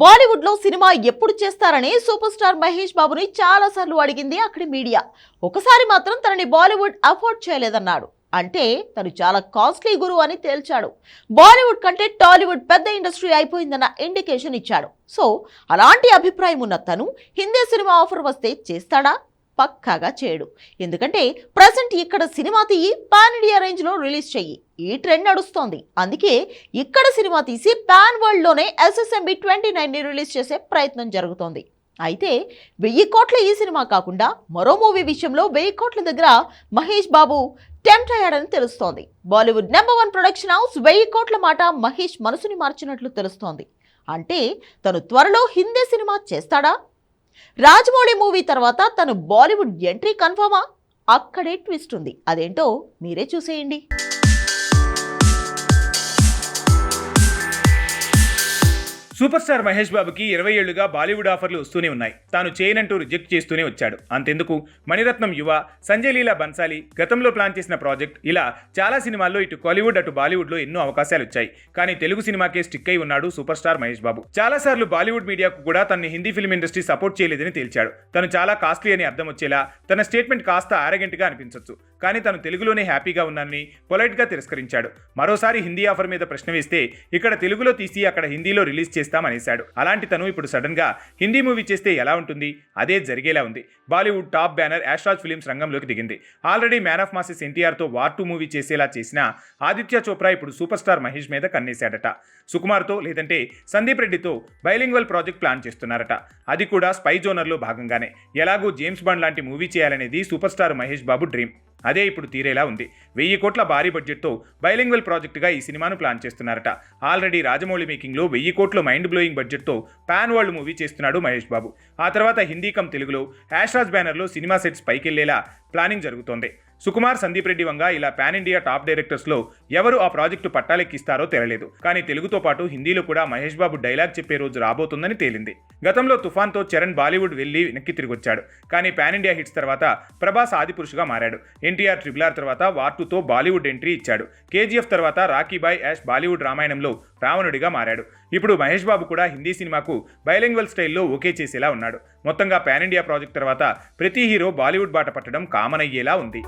బాలీవుడ్లో సినిమా ఎప్పుడు చేస్తారని సూపర్ స్టార్ మహేష్ బాబుని చాలా సార్లు అడిగింది అక్కడి మీడియా. ఒకసారి మాత్రం తనని బాలీవుడ్ అఫోర్డ్ చేయలేదన్నాడు. అంటే తను చాలా కాస్ట్లీ గురువు అని తేల్చాడు. బాలీవుడ్ కంటే టాలీవుడ్ పెద్ద ఇండస్ట్రీ అయిపోయిందన్న ఇండికేషన్ ఇచ్చాడు. సో అలాంటి అభిప్రాయం ఉన్న తను హిందీ సినిమా ఆఫర్ వస్తే చేస్తాడా? పక్కాగా చేయడు ఎందుకంటే ప్రజెంట్ ఇక్కడ సినిమా తీయి పాన్ ఇండియా రేంజ్లో రిలీజ్ చెయ్యి. ఈ ట్రెండ్ నడుస్తోంది. అందుకే ఇక్కడ సినిమా తీసి పాన్ వరల్డ్లోనే ఎస్ఎస్ఎంబి ట్వంటీ నైన్ని రిలీజ్ చేసే ప్రయత్నం జరుగుతోంది. అయితే వెయ్యి కోట్ల ఈ సినిమా కాకుండా మరో మూవీ విషయంలో వెయ్యి కోట్ల దగ్గర మహేష్ బాబు టెంప్ట్ అయ్యాడని తెలుస్తోంది. Bollywood number one production house వెయ్యి కోట్ల మాట మహేష్ మనసుని మార్చినట్లు తెలుస్తోంది. అంటే తను త్వరలో హిందీ సినిమా చేస్తాడా? రాజమౌళి మూవీ తర్వాత తను బాలీవుడ్ ఎంట్రీ కన్ఫర్మా అక్కడే ట్విస్ట్ ఉంది. అదేంటో మీరే చూసేయండి. సూపర్ స్టార్ మహేష్ బాబుకి ఇరవై ఏళ్ళుగా బాలీవుడ్ ఆఫర్లు వస్తూనే ఉన్నాయి. తాను చేయనంటూ రిజెక్ట్ చేస్తూనే వచ్చాడు. అంతెందుకు? మణిరత్నం యువ సంజయ్ లీలా బన్సాలి గతంలో ప్లాన్ చేసిన ప్రాజెక్ట్. ఇలా చాలా సినిమాల్లో ఇటు కాలీవుడ్ అటు బాలీవుడ్లో ఎన్నో అవకాశాలు వచ్చాయి. కానీ తెలుగు సినిమాకే స్టిక్ అయి ఉన్నాడు సూపర్ స్టార్ మహేష్ బాబు. చాలా సార్లు బాలీవుడ్ మీడియాకు కూడా తన హిందీ ఫిల్మ్ ఇండస్ట్రీ సపోర్ట్ చేయలేదని తేల్చాడు. తను చాలా కాస్ట్లీ అని అర్థం వచ్చేలా తన స్టేట్మెంట్ కాస్త ఆరగెంట్గా అనిపించవచ్చు కానీ తను తెలుగులోనే హ్యాపీగా ఉన్నానని పొలైట్గా తిరస్కరించాడు. మరోసారి హిందీ ఆఫర్ మీద ప్రశ్న వేస్తే ఇక్కడ తెలుగులో తీసి అక్కడ హిందీలో రిలీజ్ చేస్తామనేశాడు అలాంటి తను ఇప్పుడు సడన్గా హిందీ మూవీ చేస్తే ఎలా ఉంటుంది? అదే జరిగేలా ఉంది. Bollywood top banner Yashraj films రంగంలోకి దిగింది. ఆల్రెడీ మ్యాన్ ఆఫ్ మాసెస్ ఎన్టీఆర్తో వార్ టూ మూవీ చేసేలా చేసిన ఆదిత్య చోప్రా ఇప్పుడు సూపర్ స్టార్ మహేష్ మీద కన్నేశాడట. సుకుమార్తో లేదంటే సందీప్ రెడ్డితో బైలింగ్వల్ ప్రాజెక్ట్ ప్లాన్ చేస్తున్నారట. అది కూడా స్పై జోనర్లో భాగంగానే. ఎలాగూ జేమ్స్ బాండ్ లాంటి మూవీ చేయాలనేది super star Mahesh Babu dream. అదే ఇప్పుడు తీరేలా ఉంది. వెయ్యి కోట్ల భారీ బడ్జెట్తో బైలింగ్వల్ ప్రాజెక్టుగా ఈ సినిమాను ప్లాన్ చేస్తున్నారట. ఆల్రెడీ రాజమౌళి మేకింగ్లో వెయ్యి కోట్ల మైండ్ బ్లోయింగ్ బడ్జెట్తో పాన్ వరల్డ్ మూవీ చేస్తున్నాడు మహేష్ బాబు. ఆ తర్వాత హిందీ కమ్ తెలుగులో హ్యాష్రాజ్ బ్యానర్లో సినిమా సెట్స్ పైకెళ్ళేలా ప్లానింగ్ జరుగుతోంది. సుకుమార్ సందీప్ రెడ్డి వంగ ఇలా పాన్ ఇండియా టాప్ డైరెక్టర్స్లో ఎవరు ఆ ప్రాజెక్టు పట్టాలెక్కిస్తారో తెరలేదు. కానీ తెలుగుతో పాటు హిందీలో కూడా మహేష్ బాబు డైలాగ్ చెప్పే రోజు రాబోతుందని తేలింది. గతంలో తుఫాన్తో చరణ్ బాలీవుడ్ వెళ్ళి వెనక్కి తిరిగొచ్చాడు. కానీ పాన్ ఇండియా హిట్స్ తర్వాత ప్రభాస్ ఆదిపురుషుగా మారాడు. ఎన్టీఆర్ ట్రిపుల్ ఆర్ తర్వాత వార్ టూతో బాలీవుడ్ ఎంట్రీ ఇచ్చాడు. కేజీఎఫ్ తర్వాత రాకీబాయ్ యాష్ బాలీవుడ్ రామాయణంలో రావణుడిగా మారాడు. ఇప్పుడు మహేష్ బాబు కూడా హిందీ సినిమాకు బైలింగ్వల్ స్టైల్లో ఓకే చేసేలా ఉన్నాడు. మొత్తంగా పాన్ ఇండియా ప్రాజెక్ట్ తర్వాత ప్రతి హీరో బాలీవుడ్ బాట పట్టడం కామన్ అయ్యేలా ఉంది.